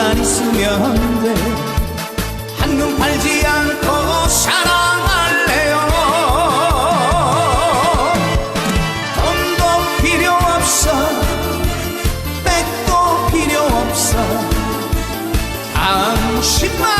당신만 있으면 돼. 한눈 팔지 않고 사랑할래요. 돈도 필요 없어. 백도 필요 없어. 당신만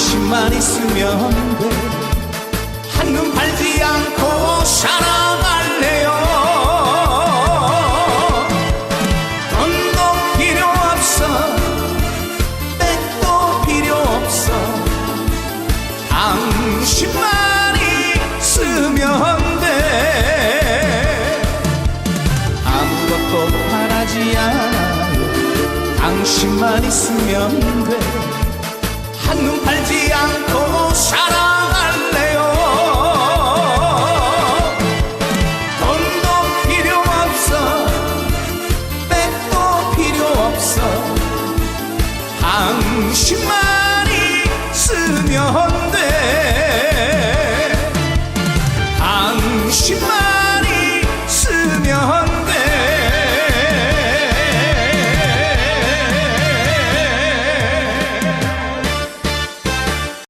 당신만 있으면 돼. 한눈 팔지 않고 사랑할래요. 돈도 필요 없어. 백도 필요 없어. 당신만 있으면 돼. 아무것도 바라지 않아요. 당신만 있으면 돼 당신만이 쓰면 돼. 안심만